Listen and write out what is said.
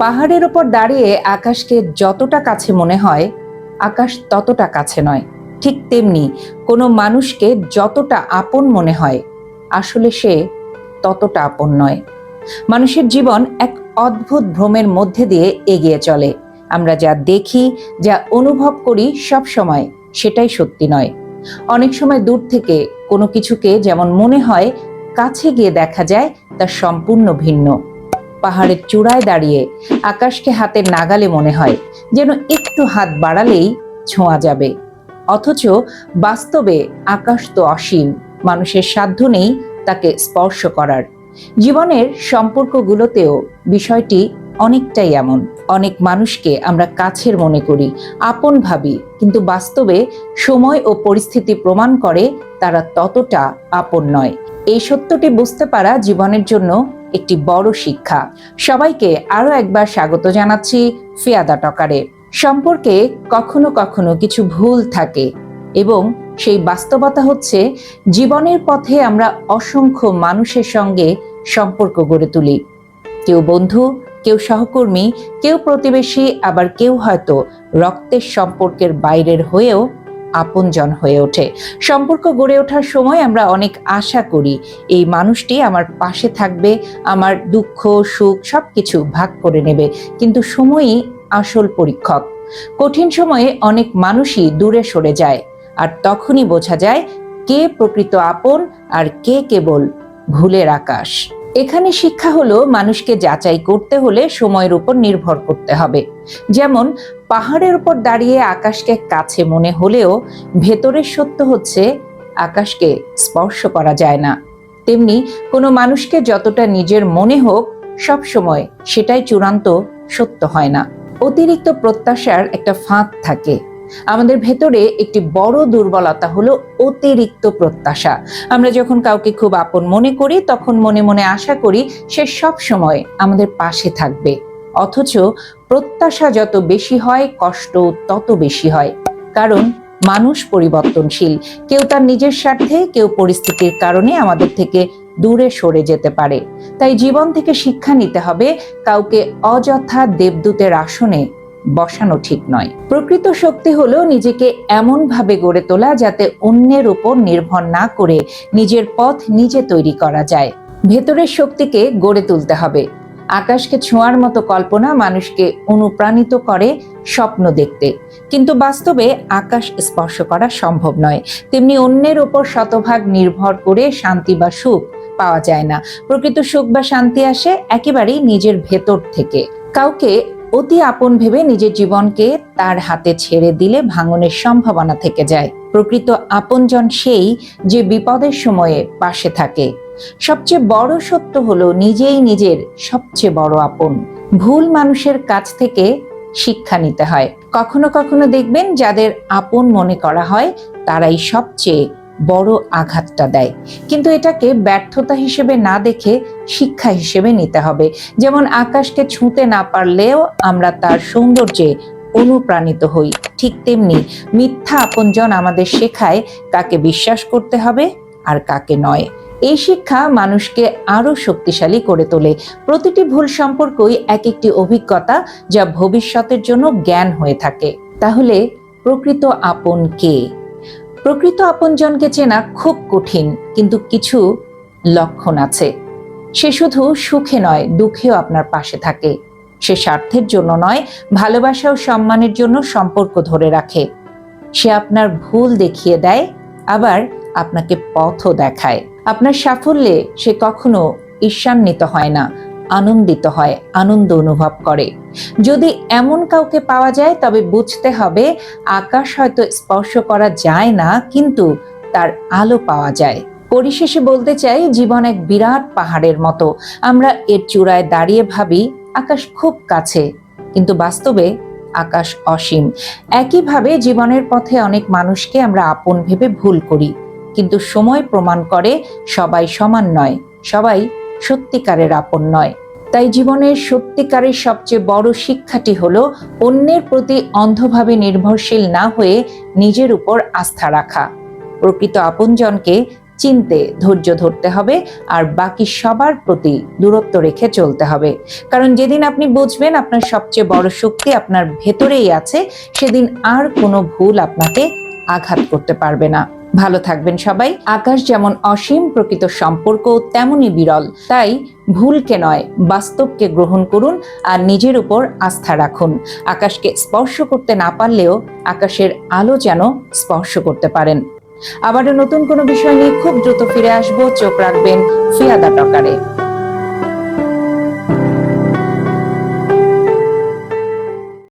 পাহাড়ের ওপর দাঁড়িয়ে আকাশকে যতটা কাছে মনে হয়, আকাশ ততটা কাছে নয়। ঠিক তেমনি কোনো মানুষকে যতটা আপন মনে হয়, আসলে সে ততটা আপন নয়। মানুষের জীবন এক অদ্ভুত ভ্রমের মধ্যে দিয়ে এগিয়ে চলে। আমরা যা দেখি, যা অনুভব করি সব সময় সেটাই সত্যি নয়। অনেক সময় দূর থেকে কোনো কিছুকে যেমন মনে হয়, কাছে গিয়ে দেখা যায়, তা সম্পূর্ণ ভিন্ন। পাহাড়ের চূড়ায় দাঁড়িয়ে আকাশকে হাতের নাগালে মনে হয় যেন একটু হাত বাড়ালেই ছোঁয়া যাবে। অথচ বাস্তবে আকাশ তো অসীম, মানুষের সাধ্য নেই তাকে স্পর্শ করার। জীবনের সম্পর্কগুলোতেও বিষয়টি অনেকটাই এমন। অনেক মানুষকে আমরা কাছের মনে করি, আপন ভাবি, কিন্তু বাস্তবে সময় ও পরিস্থিতি প্রমাণ করে তারা ততটা আপন নয়। এই সত্যটি বুঝতে পারা জীবনের জন্য একটি বড় শিক্ষা। সবাইকে আরও একবার স্বাগত জানাচ্ছি ফিয়াদা টকারে। সম্পর্কে কখনো কখনো কিছু ভুল থাকে এবং সেই বাস্তবতা হচ্ছে জীবনের পথে আমরা অসংখ্য মানুষের সঙ্গে সম্পর্ক গড়ে তুলি। কেউ বন্ধু, কেউ সহকর্মী, কেউ প্রতিবেশী, আবার কেউ হয়তো রক্তের সম্পর্কের বাইরের হয়েও আপনজন হয়ে ওঠে। সম্পর্ক গড়ে ওঠার সময় আমরা অনেক আশা করি, এই মানুষটি আমার পাশে থাকবে, আমার দুঃখ, সুখ সবকিছু ভাগ করে নেবে। কিন্তু সময়ই আসল পরীক্ষক। কঠিন সময়ে অনেক মানুষই দূরে সরে যায়, আর তখনই বোঝা যায় কে প্রকৃত আপন আর কে কেবল ভুলের আকাশ। এখানে শিক্ষা হলো মানুষকে যাচাই করতে হলে সময়ের উপর নির্ভর করতে হবে। যেমন, পাহাড়ের উপর দাঁড়িয়ে আকাশকে কাছে মনে হলেও ভেতরের সত্য হচ্ছে আকাশকে স্পর্শ করা যায় না। তেমনি, কোনো মানুষকে যতটা নিজের মনে হোক সব সময় সেটাই চূড়ান্ত সত্য হয় না। অতিরিক্ত প্রত্যাশার একটা ফাঁক থাকে। আমাদের ভেতরে একটি বড় দুর্বলতা হলো অতিরিক্ত প্রত্যাশা। আমরা যখন কাউকে খুব আপন মনে করি, তখন মনে মনে আশা করি সে সব সময় আমাদের পাশে থাকবে। অথচ প্রত্যাশা যত বেশি হয়, কষ্ট তত বেশি হয়। কারণ মানুষ পরিবর্তনশীল। কেউ তার নিজের স্বার্থে, কেউ পরিস্থিতির কারণে আমাদের থেকে দূরে সরে যেতে পারে। তাই জীবন থেকে শিক্ষা নিতে হবে, কাউকে অযথা দেবদূতের আসনে বসানো ঠিক নয়। প্রকৃত শক্তি হলো নিজেকে এমন ভাবে গড়ে তোলা যাতে অন্যের উপর নির্ভর না করে নিজের পথ নিজে তৈরি করা যায়। ভেতরের শক্তিকে গড়ে তুলতে হবে। আকাশকে ছোঁয়ার মতো কল্পনা মানুষকে অনুপ্রাণিত করে স্বপ্ন দেখতে। কিন্তু বাস্তবে আকাশ স্পর্শ করা সম্ভব নয়। তেমনি অন্যের ওপর শতভাগ নির্ভর করে শান্তি বা সুখ পাওয়া যায় না। প্রকৃত সুখ বা শান্তি আসে একেবারেই নিজের ভেতর থেকে। কাউকে অতি আপন ভেবে নিজের জীবনকে তার হাতে ছেড়ে দিলে ভাঙনের সম্ভাবনা থেকে যায়। প্রকৃত আপনজন সেই যে বিপদের সময়ে পাশে থাকে। সবচেয়ে বড় সত্য হলো নিজেই নিজের সবচেয়ে বড় আপন। ভুল মানুষের কাছ থেকে শিক্ষা নিতে হয়। কখনো কখনো দেখবেন যাদের আপন মনে করা হয়, তারাই সবচেয়ে বড় আঘাতটা দেয়। কিন্তু এটাকে ব্যর্থতা হিসেবে না দেখে শিক্ষা হিসেবে নিতে হবে। যেমন আকাশকে ছুঁতে না পারলেও আমরা তার সৌন্দর্যে অনুপ্রাণিত হই। ঠিক তেমনি মিথ্যা আপনজন আমাদের শেখায় কাকে বিশ্বাস করতে হবে আর কাকে নয়। এই শিক্ষা মানুষকে আরও শক্তিশালী করে তোলে। প্রতিটি ভুল সম্পর্কই এক একটি অভিজ্ঞতা যা ভবিষ্যতের জন্য জ্ঞান হয়ে থাকে। তাহলে প্রকৃত আপন কে? প্রকৃত আপনজনকে চেনা খুব কঠিন, কিন্তু কিছু লক্ষণ আছে। সে শুধু সুখে নয়, দুঃখেও আপনার পাশে থাকে। সে স্বার্থের জন্য নয়, ভালোবাসা ও সম্মানের জন্য সম্পর্ক ধরে রাখে। সে আপনার ভুল দেখিয়ে দেয়, আবার আপনাকে পথও দেখায়। আপনার সাফল্যে সে কখনো ঈর্ষান্বিত হয় না। আনন্দিত হয়, আনন্দ অনুভব করে। যদি এমন কাউকে পাওয়া যায়, তবে বুঝতে হবে আকাশ হয়তো স্পর্শ করা যায় না, কিন্তু তার আলো পাওয়া যায়। পরিশেষে বলতে চাই, জীবন এক বিরাট পাহাড়ের মতো। আমরা এর চূড়ায় দাঁড়িয়ে ভাবি, আকাশ খুব কাছে, কিন্তু বাস্তবে আকাশ অসীম। একইভাবে জীবনের পথে অনেক মানুষকে আমরা আপন ভেবে ভুল করি, কিন্তু সময় প্রমাণ করে সবাই সমান নয়, সবাই সত্যিকারের আপন নয়। তাই জীবনের সত্যিকারের সবচেয়ে বড় শিক্ষাটি হলো অন্যের প্রতি অন্ধভাবে নির্ভরশীল না হয়ে নিজের উপর আস্থা রাখা। প্রকৃত আপনজনকে চিনতে ধৈর্য ধরতে হবে আর বাকি সবার প্রতি দূরত্ব রেখে চলতে হবে। কারণ যেদিন আপনি বুঝবেন আপনার সবচেয়ে বড় শক্তি আপনার ভেতরেই আছে, সেদিন আর কোনো ভুল আপনাকে আঘাত করতে পারবে না। ভালো থাকবেন সবাই। আকাশ যেমন অসীম, প্রকৃত সম্পর্ক তেমনই বিরল। তাই ভুলকে নয়, বাস্তবকে গ্রহণ করুন আর নিজের উপর আস্থা রাখুন। আকাশকে স্পর্শ করতে না পারলেও আকাশের আলো যেন স্পর্শ করতে পারেন। আবারও নতুন কোনো বিষয় নিয়ে খুব দ্রুত ফিরে আসব। চোখ রাখবেন ফিয়াদা টকারে